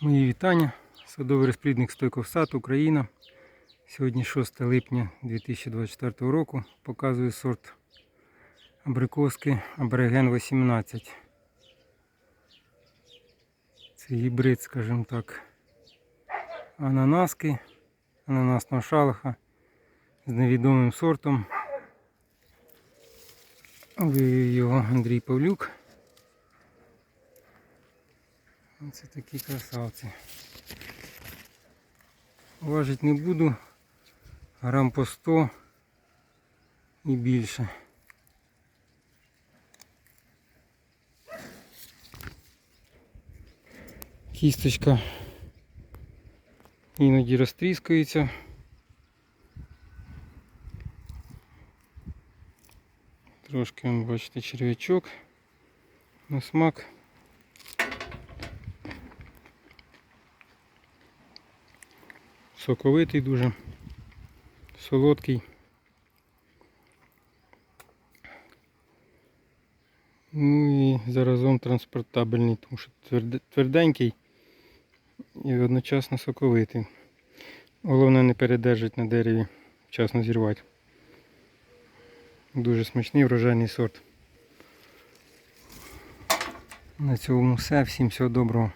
Мої вітання. Садовий розплідник Стойков Сад, Україна. Сьогодні 6 липня 2024 року. Показую сорт абрикоски Абориген 18. Це гібрид, скажімо так. Ананаски, ананасного шалаха з невідомим сортом. Вивів його Андрій Павлюк. Оце такі красавці. Важить не буду. Грам по 100 і більше. Кісточка іноді розтріскується. Трошки, вон, бачите, черв'ячок на смак. Соковитий дуже, солодкий. Ну і заразом транспортабельний, тому що тверденький і одночасно соковитий. Головне не передержать на дереві, вчасно зірвати. Дуже смачний врожайний сорт. На цьому все. Всім всього доброго.